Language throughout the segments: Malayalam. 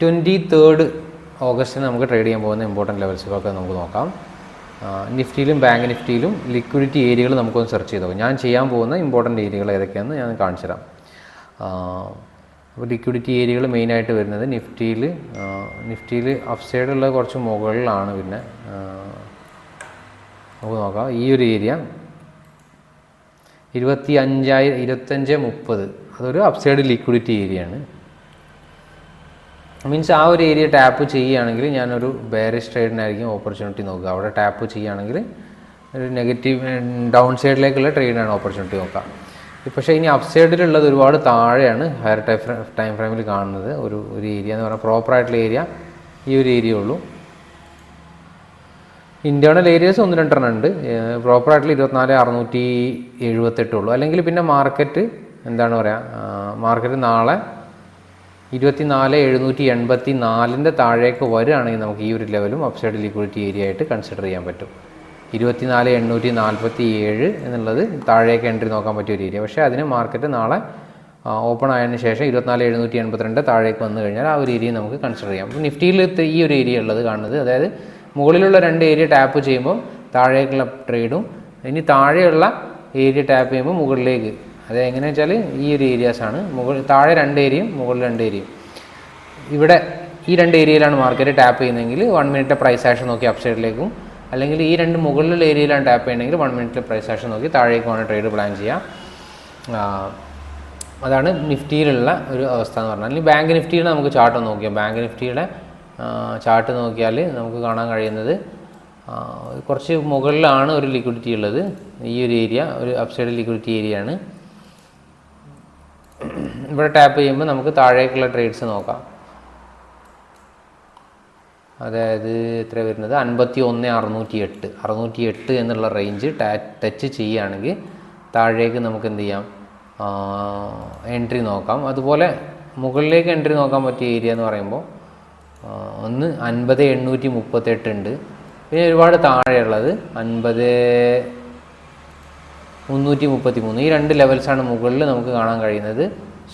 ട്വന്റി തേർഡ് ഓഗസ്റ്റിന് നമുക്ക് ട്രേഡ് ചെയ്യാൻ പോകുന്ന ഇമ്പോർട്ടന്റ് ലെവൽസുകളൊക്കെ നമുക്ക് നോക്കാം. നിഫ്റ്റിയിലും ബാങ്ക് നിഫ്റ്റിയിലും ലിക്വിഡിറ്റി ഏരിയകൾ നമുക്കൊന്ന് സെർച്ച് ചെയ്ത് ഞാൻ ചെയ്യാൻ പോകുന്ന ഇമ്പോർട്ടന്റ് ഏരിയകൾ ഏതൊക്കെയാണെന്ന് ഞാൻ കാണിച്ചു തരാം. അപ്പോൾ ലിക്വിഡിറ്റി ഏരിയകൾ മെയിനായിട്ട് വരുന്നത് നിഫ്റ്റിയിൽ നിഫ്റ്റിയിൽ അപ്സൈഡുള്ള കുറച്ച് മുകളിലാണ് പിന്നെ നമുക്ക് നോക്കാം. ഈ ഒരു ഏരിയ ഇരുപത്തി അഞ്ചായിരം ഇരുപത്തഞ്ച് മുപ്പത് അതൊരു അപ്സൈഡ് ലിക്വിഡിറ്റി ഏരിയയാണ് മീൻസ് ആ ഒരു ഏരിയ ടാപ്പ് ചെയ്യുകയാണെങ്കിൽ ഞാനൊരു ബേറിഷ് ട്രേഡിനായിരിക്കും ഓപ്പർച്യൂണിറ്റി നോക്കുക. അവിടെ ടാപ്പ് ചെയ്യുകയാണെങ്കിൽ ഒരു നെഗറ്റീവ് ഡൗൺ സൈഡിലേക്കുള്ള ട്രേഡിനാണ് ഓപ്പർച്യൂണിറ്റി നോക്കുക. പക്ഷേ ഇനി അപ് സൈഡിലുള്ളത് ഒരുപാട് താഴെയാണ് ഹയർ ടൈം ടൈം ഫ്രെയിമിൽ കാണുന്നത്. ഒരു ഒരു ഏരിയ എന്ന് പറഞ്ഞാൽ പ്രോപ്പറായിട്ടുള്ള ഏരിയ ഈ ഒരു ഏരിയ ഉള്ളൂ. ഇന്റേർണൽ ഏരിയസ് ഒന്ന് രണ്ടെണ്ണം ഉണ്ട്. പ്രോപ്പറായിട്ടുള്ള ഇരുപത്തിനാല് അറുന്നൂറ്റി എഴുപത്തെട്ട് ഉള്ളൂ. അല്ലെങ്കിൽ പിന്നെ മാർക്കറ്റ് എന്താണ് പറയുക മാർക്കറ്റ് നാളെ ഇരുപത്തിനാല് എഴുന്നൂറ്റി എൺപത്തി നാലിന്റെ താഴേക്ക് വരികയാണെങ്കിൽ നമുക്ക് ഈ ഒരു ലെവലും അപ്സൈഡ് ലിക്വിഡിറ്റി ഏരിയ ആയിട്ട് കൺസിഡർ ചെയ്യാൻ പറ്റും. ഇരുപത്തിനാല് എണ്ണൂറ്റി നാൽപ്പത്തി ഏഴ് എന്നുള്ളത് താഴേക്ക് എൻട്രി നോക്കാൻ പറ്റിയ ഒരു ഏരിയ പക്ഷേ അതിന് മാർക്കറ്റ് നാളെ ഓപ്പൺ ആയതിനു ശേഷം ഇരുപത്തിനാല് എഴുന്നൂറ്റി എൺപത്തിരണ്ട് താഴേക്ക് വന്നു കഴിഞ്ഞാൽ ആ ഒരു ഏരിയ നമുക്ക് കൺസിഡർ ചെയ്യാം. അപ്പോൾ നിഫ്റ്റിയിൽ ഈ ഒരു ഏരിയ ഉള്ളത് കാണുന്നത്. അതായത് മുകളിലുള്ള രണ്ട് ഏരിയ ടാപ്പ് ചെയ്യുമ്പോൾ താഴേക്കുള്ള ട്രേഡും ഇനി താഴെയുള്ള ഏരിയ ടാപ്പ് ചെയ്യുമ്പോൾ മുകളിലേക്ക് അത് എങ്ങനെ വെച്ചാൽ ഈ ഒരു ഏരിയാസാണ് മുകളിൽ താഴെ രണ്ട് ഏരിയയും മുകളിൽ രണ്ട് ഏരിയയും ഇവിടെ ഈ രണ്ട് ഏരിയയിലാണ് മാർക്കറ്റ് ടാപ്പ് ചെയ്യുന്നതെങ്കിൽ വൺ മിനിറ്റ് പ്രൈസ് ആക്ഷൻ നോക്കി അപ്സൈഡിലേക്കും അല്ലെങ്കിൽ ഈ രണ്ട് മുകളിലുള്ള ഏരിയയിലാണ് ടാപ്പ് ചെയ്യണമെങ്കിൽ വൺ മിനിറ്റ് പ്രൈസ് ആക്ഷൻ നോക്കി താഴേക്കുമാണ് ട്രേഡ് പ്ലാൻ ചെയ്യുക അതാണ് നിഫ്റ്റിയിലുള്ള ഒരു അവസ്ഥ എന്ന് പറഞ്ഞാൽ. അല്ലെങ്കിൽ ബാങ്ക് നിഫ്റ്റിയുടെ നമുക്ക് ചാർട്ട് നോക്കിയാൽ ബാങ്ക് നിഫ്റ്റിയുടെ ചാർട്ട് നോക്കിയാൽ നമുക്ക് കാണാൻ കഴിയുന്നത് കുറച്ച് മുകളിലാണ് ഒരു ലിക്വിഡിറ്റി ഉള്ളത്. ഈ ഒരു ഏരിയ ഒരു അപ്സൈഡ് ലിക്വിഡിറ്റി ഏരിയ ആണ്. ഇവിടെ ടാപ്പ് ചെയ്യുമ്പോൾ നമുക്ക് താഴേക്കുള്ള ട്രേഡ്സ് നോക്കാം. അതായത് എത്ര വരുന്നത്? അൻപത്തി ഒന്ന് അറുന്നൂറ്റി എട്ട് അറുന്നൂറ്റി എട്ട് എന്നുള്ള റേഞ്ച് ടച്ച് ചെയ്യുകയാണെങ്കിൽ താഴേക്ക് നമുക്ക് എന്ത് ചെയ്യാം? എൻട്രി നോക്കാം. അതുപോലെ മുകളിലേക്ക് എൻട്രി നോക്കാൻ പറ്റിയ ഏരിയ എന്ന് പറയുമ്പോൾ ഒന്ന് അൻപത് എണ്ണൂറ്റി മുപ്പത്തെട്ട് ഉണ്ട്. പിന്നെ ഒരുപാട് താഴെയുള്ളത് അൻപത് മുന്നൂറ്റി മുപ്പത്തി മൂന്ന് ഈ രണ്ട് ലെവൽസാണ് മുകളിൽ നമുക്ക് കാണാൻ കഴിയുന്നത്.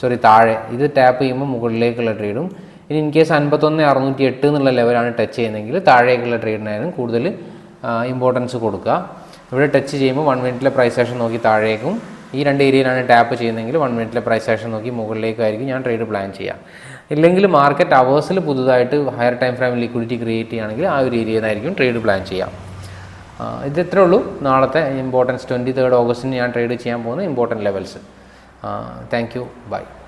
സോറി താഴെ. ഇത് ടാപ്പ് ചെയ്യുമ്പോൾ മുകളിലേക്കുള്ള ട്രേഡും ഇനി ഇൻ കേസ് അൻപത്തൊന്ന് അറുന്നൂറ്റി എട്ട് എന്നുള്ള ലെവലാണ് ടച്ച് ചെയ്യുന്നതെങ്കിൽ താഴേക്കുള്ള ട്രേഡിനായിരുന്നു കൂടുതൽ ഇമ്പോർട്ടൻസ് കൊടുക്കുക. ഇവിടെ ടച്ച് ചെയ്യുമ്പോൾ വൺ മിനിറ്റിലെ പ്രൈസ് ആക്ഷൻ നോക്കി താഴേക്കും. ഈ രണ്ട് ഏരിയയിലാണ് ടാപ്പ് ചെയ്യുന്നതെങ്കിൽ വൺ മിനിറ്റിലെ പ്രൈസ് ആക്ഷൻ നോക്കി മുകളിലേക്കായിരിക്കും ഞാൻ ട്രേഡ് പ്ലാൻ ചെയ്യുക ഇല്ലെങ്കിൽ മാർക്കറ്റ് അവേഴ്സിൽ പുതുതായിട്ട് higher time frame liquidity create ചെയ്യുകയാണെങ്കിൽ ആ ഒരു ഏരിയയിൽ നിന്നായിരിക്കും ട്രേഡ് പ്ലാൻ ചെയ്യാം. ഇത് ഇത്രേ ഉള്ളൂ. നാളത്തെ ഇമ്പോർട്ടൻസ് ട്വന്റി തേർഡ് ഓഗസ്റ്റിന് ഞാൻ ട്രേഡ് ചെയ്യാൻ പോകുന്ന important levels Uh, thank you. Bye.